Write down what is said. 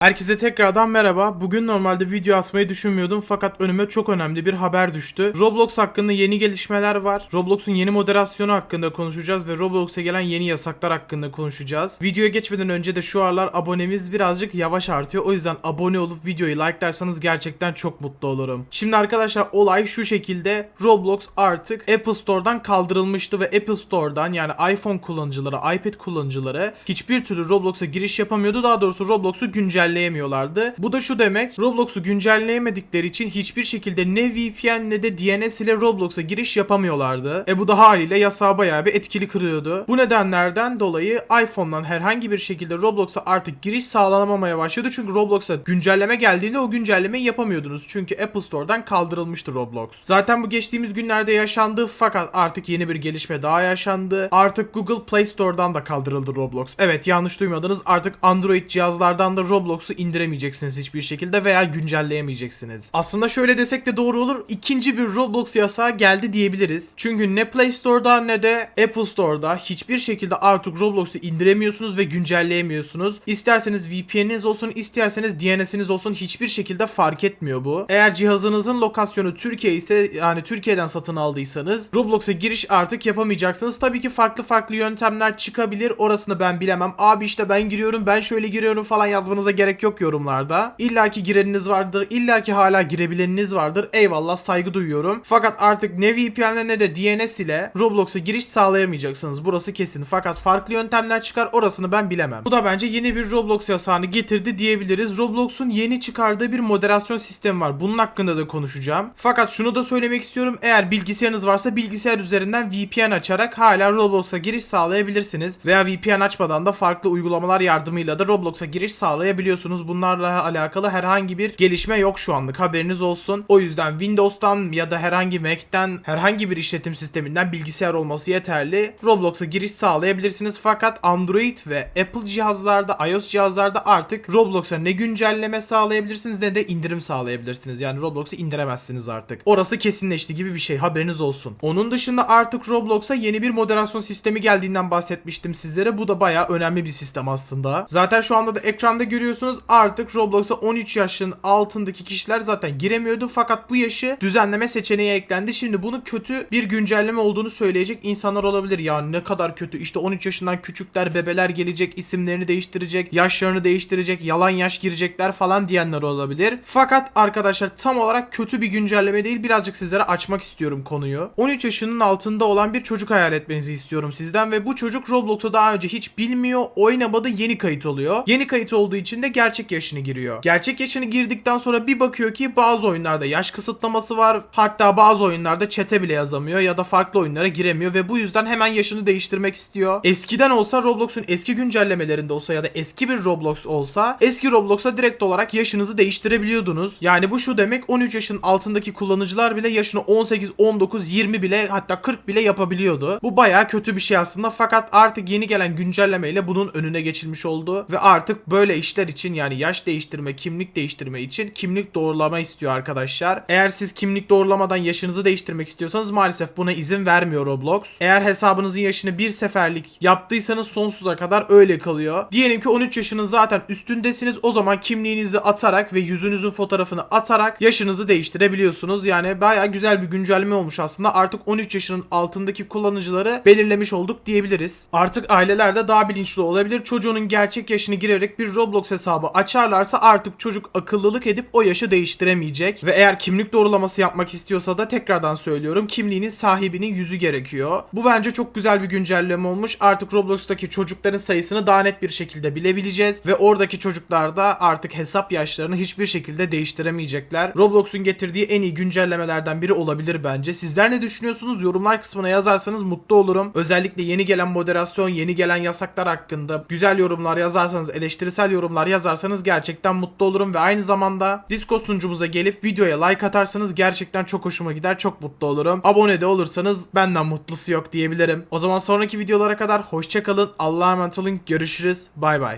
Herkese tekrardan merhaba. Bugün normalde video atmayı düşünmüyordum fakat önüme çok önemli bir haber düştü. Roblox hakkında yeni gelişmeler var. Roblox'un yeni moderasyonu hakkında konuşacağız ve Roblox'a gelen yeni yasaklar hakkında konuşacağız. Videoya geçmeden önce de şu aralar abonemiz birazcık yavaş artıyor. O yüzden abone olup videoyu like'larsanız gerçekten çok mutlu olurum. Şimdi arkadaşlar olay şu şekilde. Roblox artık Apple Store'dan kaldırılmıştı ve Apple Store'dan yani iPhone kullanıcıları, iPad kullanıcıları hiçbir türlü Roblox'a giriş yapamıyordu. Daha doğrusu Roblox'u güncelleyemiyorlardı. Bu da şu demek. Roblox'u güncelleyemedikleri için hiçbir şekilde ne VPN ne de DNS ile Roblox'a giriş yapamıyorlardı. E bu da haliyle yasağı bayağı bir etkili kırıyordu. Bu nedenlerden dolayı iPhone'dan herhangi bir şekilde Roblox'a artık giriş sağlanamamaya başladı. Çünkü Roblox'a güncelleme geldiğinde o güncellemeyi yapamıyordunuz. Çünkü Apple Store'dan kaldırılmıştı Roblox. Zaten bu geçtiğimiz günlerde yaşandı fakat artık yeni bir gelişme daha yaşandı. Artık Google Play Store'dan da kaldırıldı Roblox. Evet yanlış duymadınız. Artık Android cihazlardan da Roblox'u indiremeyeceksiniz hiçbir şekilde veya güncelleyemeyeceksiniz. Aslında şöyle desek de doğru olur. İkinci bir Roblox yasağı geldi diyebiliriz. Çünkü ne Play Store'da ne de Apple Store'da hiçbir şekilde artık Roblox'u indiremiyorsunuz ve güncelleyemiyorsunuz. İsterseniz VPN'iniz olsun, isterseniz DNS'iniz olsun hiçbir şekilde fark etmiyor bu. Eğer cihazınızın lokasyonu Türkiye ise yani Türkiye'den satın aldıysanız Roblox'a giriş artık yapamayacaksınız. Tabii ki farklı farklı yöntemler çıkabilir. Orasını ben bilemem. Abi işte ben giriyorum, ben şöyle giriyorum falan yazmanıza gerek yok yorumlarda. İlla ki gireniniz vardır. İlla ki hala girebileniniz vardır. Eyvallah saygı duyuyorum. Fakat artık ne VPN'le ne de DNS ile Roblox'a giriş sağlayamayacaksınız. Burası kesin. Fakat farklı yöntemler çıkar. Orasını ben bilemem. Bu da bence yeni bir Roblox yasağını getirdi diyebiliriz. Roblox'un yeni çıkardığı bir moderasyon sistemi var. Bunun hakkında da konuşacağım. Fakat şunu da söylemek istiyorum. Eğer bilgisayarınız varsa bilgisayar üzerinden VPN açarak hala Roblox'a giriş sağlayabilirsiniz. Veya VPN açmadan da farklı uygulamalar yardımıyla da Roblox'a giriş sağlayabiliyorsunuz. Bunlarla alakalı herhangi bir gelişme yok şu anlık. Haberiniz olsun. O yüzden Windows'tan ya da herhangi Mac'ten herhangi bir işletim sisteminden bilgisayar olması yeterli. Roblox'a giriş sağlayabilirsiniz. Fakat Android ve Apple cihazlarda, iOS cihazlarda artık Roblox'a ne güncelleme sağlayabilirsiniz ne de indirim sağlayabilirsiniz. Yani Roblox'u indiremezsiniz artık. Orası kesinleşti gibi bir şey. Haberiniz olsun. Onun dışında artık Roblox'a yeni bir moderasyon sistemi geldiğinden bahsetmiştim sizlere. Bu da bayağı önemli bir sistem aslında. Zaten şu anda da ekranda görüyorsunuz artık Roblox'a 13 yaşın altındaki kişiler zaten giremiyordu. Fakat bu yaşı düzenleme seçeneği eklendi. Şimdi bunu kötü bir güncelleme olduğunu söyleyecek insanlar olabilir. Yani ne kadar kötü. İşte 13 yaşından küçükler, bebeler gelecek, isimlerini değiştirecek, yaşlarını değiştirecek, yalan yaş girecekler falan diyenler olabilir. Fakat arkadaşlar tam olarak kötü bir güncelleme değil. Birazcık sizlere açmak istiyorum konuyu. 13 yaşının altında olan bir çocuk hayal etmenizi istiyorum sizden ve bu çocuk Roblox'u daha önce hiç bilmiyor, oynamadı, yeni kayıt oluyor. Yeni kayıt olduğu için de gerçek yaşını giriyor. Gerçek yaşını girdikten sonra bir bakıyor ki bazı oyunlarda yaş kısıtlaması var. Hatta bazı oyunlarda çete bile yazamıyor ya da farklı oyunlara giremiyor ve bu yüzden hemen yaşını değiştirmek istiyor. Eskiden olsa Roblox'un eski güncellemelerinde olsa ya da eski bir Roblox olsa eski Roblox'a direkt olarak yaşınızı değiştirebiliyordunuz. Yani bu şu demek 13 yaşın altındaki kullanıcılar bile yaşını 18, 19, 20 bile hatta 40 bile yapabiliyordu. Bu baya kötü bir şey aslında fakat artık yeni gelen güncellemeyle bunun önüne geçilmiş oldu ve artık böyle işler için yani yaş değiştirme, kimlik değiştirme için kimlik doğrulama istiyor arkadaşlar. Eğer siz kimlik doğrulamadan yaşınızı değiştirmek istiyorsanız maalesef buna izin vermiyor Roblox. Eğer hesabınızın yaşını bir seferlik yaptıysanız sonsuza kadar öyle kalıyor. Diyelim ki 13 yaşının zaten üstündesiniz o zaman kimliğinizi atarak ve yüzünüzün fotoğrafını atarak yaşınızı değiştirebiliyorsunuz. Yani baya güzel bir güncelleme olmuş aslında. Artık 13 yaşının altındaki kullanıcıları belirlemiş olduk diyebiliriz. Artık aileler de daha bilinçli olabilir. Çocuğunun gerçek yaşını girerek bir Roblox hesabı açarlarsa artık çocuk akıllılık edip o yaşı değiştiremeyecek. Ve eğer kimlik doğrulaması yapmak istiyorsa da tekrardan söylüyorum kimliğinin sahibinin yüzü gerekiyor. Bu bence çok güzel bir güncelleme olmuş. Artık Roblox'taki çocukların sayısını daha net bir şekilde bilebileceğiz. Ve oradaki çocuklar da artık hesap yaşlarını hiçbir şekilde değiştiremeyecekler. Roblox'un getirdiği en iyi güncellemelerden biri olabilir bence. Sizler ne düşünüyorsunuz? Yorumlar kısmına yazarsanız mutlu olurum. Özellikle yeni gelen moderasyon, yeni gelen yasaklar hakkında güzel yorumlar yazarsanız, eleştirisel yorumlar yazarsanız gerçekten mutlu olurum ve aynı zamanda Discord sunucumuza gelip videoya like atarsanız gerçekten çok hoşuma gider, çok mutlu olurum. Abone de olursanız benden mutlusu yok diyebilirim. O zaman sonraki videolara kadar hoşçakalın. Allah'a emanet olun. Görüşürüz. Bay bay.